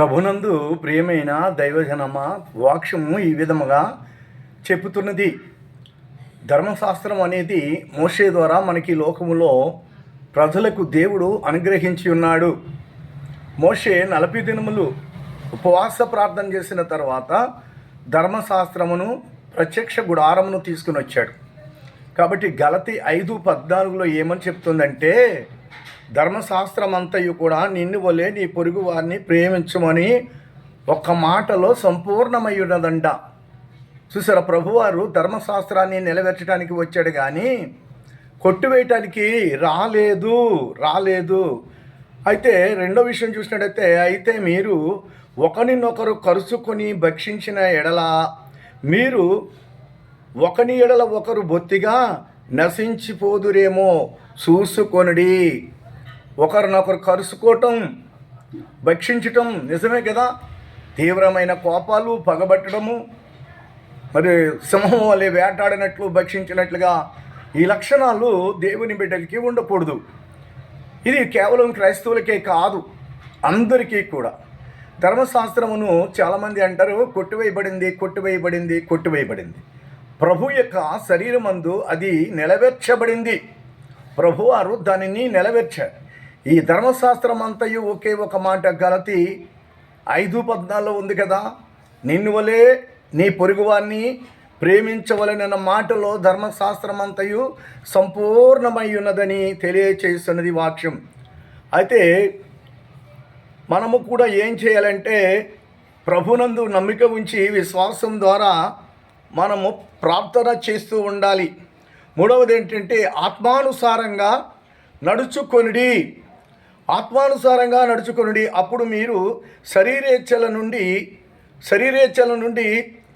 ప్రభునందు ప్రియమైన దైవజనమ వాక్యము ఈ విధముగా చెప్పుతున్నది. ధర్మశాస్త్రం అనేది మోషే ద్వారా మనకి లోకములో ప్రజలకు దేవుడు అనుగ్రహించి ఉన్నాడు. మోషే నలభై దినములు ఉపవాస ప్రార్థన చేసిన తర్వాత ధర్మశాస్త్రమును ప్రత్యక్ష గుడారమును తీసుకుని వచ్చాడు. కాబట్టి గలతి ఐదు పద్నాలుగులో ఏమని చెప్తుందంటే ధర్మశాస్త్రం అంతయు కూడా నిన్ను వలే నీ పొరుగు వారిని ప్రేమించమని ఒక్క మాటలో సంపూర్ణమయ్యున్నదండ. చూసారా ప్రభువారు ధర్మశాస్త్రాన్ని నిలబెట్టడానికి వచ్చాడు కానీ కొట్టివేయటానికి రాలేదు రాలేదు. అయితే రెండో విషయం చూసినట్టయితే అయితే మీరు ఒకరినొకరు కరుచుకొని భక్షించిన ఎడల మీరు ఒకని ఎడల ఒకరు బొత్తిగా నశించిపోదురేమో చూసుకొనుడి. ఒకరినొకరు కరుసుకోవటం భక్షించటం నిజమే కదా? తీవ్రమైన కోపాలు పగబట్టడము మరి సింహం వలె వేటాడినట్లు భక్షించినట్లుగా ఈ లక్షణాలు దేవుని బిడ్డలకి ఉండకూడదు. ఇది కేవలం క్రైస్తవులకే కాదు అందరికీ కూడా. ధర్మశాస్త్రమును చాలామంది అంటారు కొట్టివేయబడింది కొట్టివేయబడింది కొట్టివేయబడింది. ప్రభు యొక్క శరీరమందు అది నెలవేర్చబడింది. ప్రభువారు దానిని నెలవేర్చారు. ఈ ధర్మశాస్త్రం అంతయు ఒకే ఒక మాట గలతి ఐదు పద్నాలుగులో ఉంది కదా. నిన్ను వలే నీ పొరుగువాన్ని ప్రేమించవలనన్న మాటలో ధర్మశాస్త్రం అంతయు సంపూర్ణమై ఉన్నదని తెలియచేస్తున్నది వాక్యం. అయితే మనము కూడా ఏం చేయాలంటే ప్రభునందు నమ్మిక ఉంచి విశ్వాసం ద్వారా మనము ప్రార్థన చేస్తూ ఉండాలి. మూడవది ఏంటంటే ఆత్మానుసారంగా నడుచుకొనిడి. ఆత్మానుసారంగా నడుచుకొనిడి. అప్పుడు మీరు శరీరేచ్ఛల నుండి శరీరేచ్ఛల నుండి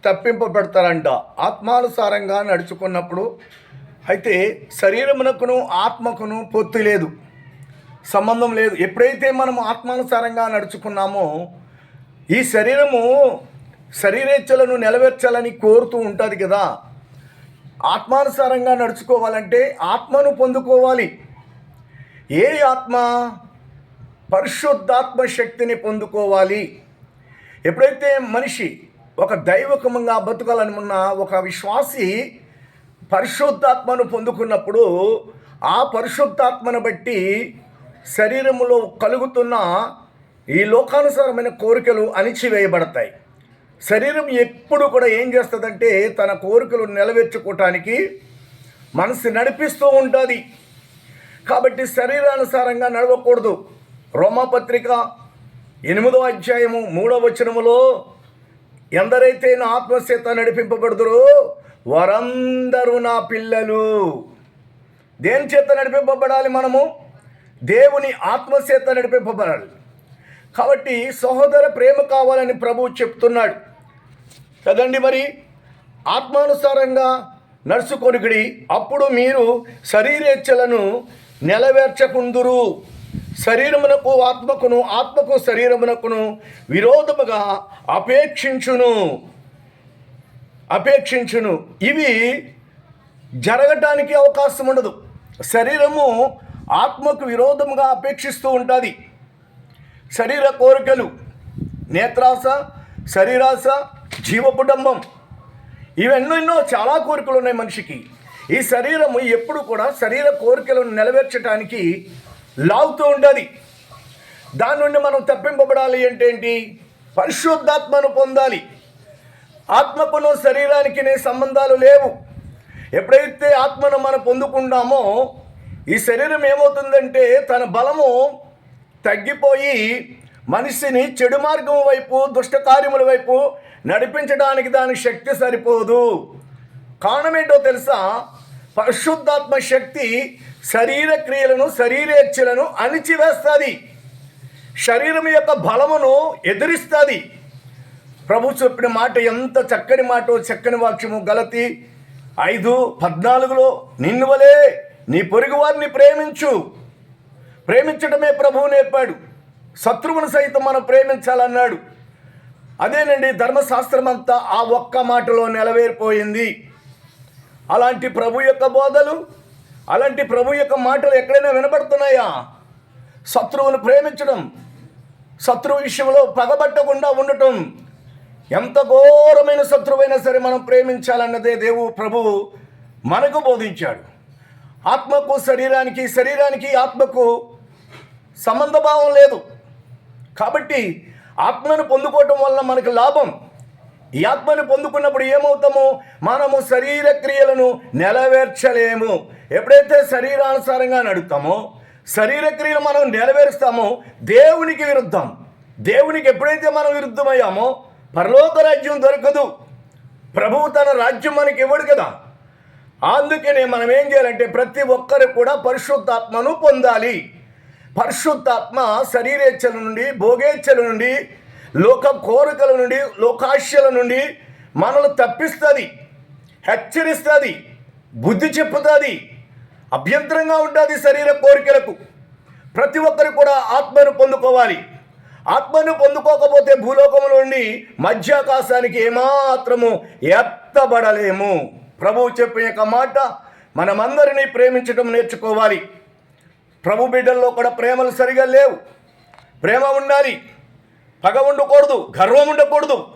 తప్పింపబడతారంట. ఆత్మానుసారంగా నడుచుకున్నప్పుడు అయితే శరీరమునకును ఆత్మకును పొత్తు లేదు. సంబంధం లేదు. ఎప్పుడైతే మనం ఆత్మానుసారంగా నడుచుకున్నామో ఈ శరీరము శరీరేచ్ఛలను నెలవేర్చాలని కోరుతూ ఉంటుంది కదా. ఆత్మానుసారంగా నడుచుకోవాలంటే ఆత్మను పొందుకోవాలి. ఏ ఆత్మ? పరిశుద్ధాత్మ శక్తిని పొందుకోవాలి. ఎప్పుడైతే మనిషి ఒక దైవకమంగా బతకాలనుకున్న ఉన్న ఒక విశ్వాసి పరిశుద్ధాత్మను పొందుకున్నప్పుడు ఆ పరిశుద్ధాత్మను బట్టి శరీరములో కలుగుతున్న ఈ లోకానుసారమైన కోరికలు అణిచివేయబడతాయి. శరీరం ఎప్పుడు కూడా ఏం చేస్తుందంటే తన కోరికలు నెలవేర్చుకోవటానికి మనసు నడిపిస్తూ ఉంటుంది. కాబట్టి శరీరానుసారంగా నడవకూడదు. రోమపత్రిక ఎనిమిదో అధ్యాయము మూడో వచనములో ఎందరైతే నా ఆత్మచేత నడిపింపబడుతురో వారందరూ నా పిల్లలు. దేని చేత నడిపింపబడాలి మనము? దేవుని ఆత్మచేత నడిపింపబడాలి. కాబట్టి సహోదర ప్రేమ కావాలని ప్రభువు చెప్తున్నాడు. కదండి మరి? ఆత్మానుసారంగా నడుచుకొనికిడి అప్పుడు మీరు శరీరేచ్ఛలను నెలవేర్చకుందురు. శరీరమునకు ఆత్మకును ఆత్మకు శరీరమునకును విరోధముగా అపేక్షించును. అపేక్షించును. ఇవి జరగటానికి అవకాశం ఉండదు. శరీరము ఆత్మకు విరోధముగా అపేక్షిస్తూ ఉంటుంది. శరీర కోరికలు నేత్రాస శరీరాస జీవపుటంబం ఇవెన్నెన్నో చాలా కోరికలు ఉన్నాయి మనిషికి. ఈ శరీరము ఎప్పుడు కూడా శరీర కోరికలను నెరవేర్చడానికి లాగుతూ ఉండదు దాని నుండి మనం తప్పింపబడాలి అంటే ఏంటి? పరిశుద్ధాత్మను పొందాలి. ఆత్మకును శరీరానికి సంబంధాలు లేవు. ఎప్పుడైతే ఆత్మను మనం పొందుకుంటామో ఈ శరీరం ఏమవుతుందంటే తన బలము తగ్గిపోయి మనిషిని చెడు మార్గం వైపు దుష్ట కార్యముల వైపు నడిపించడానికి దానికి శక్తి సరిపోదు. కారణం ఏంటో తెలుసా? పరిశుద్ధాత్మ శక్తి శరీర క్రియలను శరీరేచ్ఛలను అణిచివేస్తుంది. శరీరం యొక్క బలమును ఎదిరిస్తుంది. ప్రభు చెప్పిన మాట ఎంత చక్కని మాట చక్కని వాక్యము గలతి. ఐదు పద్నాలుగులో నిన్ను వలే నీ పొరుగు వారిని ప్రేమించు. ప్రేమించడమే ప్రభువు నేర్పాడు. శత్రువును సైతం మనం ప్రేమించాలన్నాడు. అదేనండి ధర్మశాస్త్రం అంతా ఆ ఒక్క మాటలో నెలవేరిపోయింది. అలాంటి ప్రభు యొక్క బోధలు అలాంటి ప్రభు యొక్క మాటలు ఎక్కడైనా వినబడుతున్నాయా? శత్రువును ప్రేమించడం శత్రువు విషయంలో పగబట్టకుండా ఉండటం ఎంత ఘోరమైన శత్రువైనా సరే మనం ప్రేమించాలన్నదే దేవు ప్రభువు మనకు బోధించాడు. ఆత్మకు శరీరానికి శరీరానికి ఆత్మకు సంబంధ భావం లేదు. కాబట్టి ఆత్మను పొందుకోవటం వల్ల మనకు లాభం. ఈ ఆత్మను పొందుకున్నప్పుడు ఏమవుతాము? మనము శరీర క్రియలను నెరవేర్చలేము ఎప్పుడైతే శరీరానుసారంగా నడుస్తామో శరీర క్రియలు మనం నెరవేరుస్తామో దేవునికి విరుద్ధం. దేవునికి ఎప్పుడైతే మనం విరుద్ధమయ్యామో పరలోక రాజ్యం దొరకదు. ప్రభువు తన రాజ్యం మనకి ఇవ్వడు కదా. అందుకనే మనం ఏం చేయాలంటే ప్రతి ఒక్కరు కూడా పరిశుద్ధాత్మను పొందాలి. పరిశుద్ధాత్మ శరీరేచ్ఛల నుండి భోగేచ్ఛల నుండి లోక కోరికల నుండి లోకాశ్యల నుండి మనల్ని తప్పిస్తుంది హెచ్చరిస్తుంది బుద్ధి చెప్పుతుంది అభ్యంతరంగా ఉంటుంది శరీర కోరికలకు. ప్రతి ఒక్కరు కూడా ఆత్మను పొందుకోవాలి. ఆత్మను పొందుకోకపోతే భూలోకము నుండి మధ్యాకాశానికి ఏమాత్రము ఎత్తబడలేము. ప్రభువు చెప్పిన యొక్క మాట మనమందరినీ ప్రేమించడం నేర్చుకోవాలి. ప్రభు బిడ్డల్లో కూడా ప్రేమలు సరిగా లేవు. ప్రేమ ఉండాలి. పగ ఉండకూడదు గర్వం ఉండకూడదు.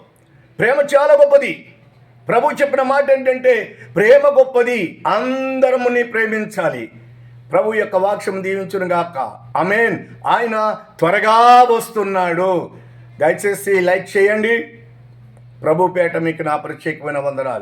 ప్రేమ చాలా గొప్పది. ప్రభు చెప్పిన మాట ఏంటంటే ప్రేమ గొప్పది అందరముని ప్రేమించాలి. ప్రభు యొక్క వాక్యం దీవించును గాక. అమేన్ ఆయన త్వరగా వస్తున్నాడు. దయచేసి లైక్ చేయండి. ప్రభు పేట మీకు నా ప్రత్యేకమైన వందనాలు.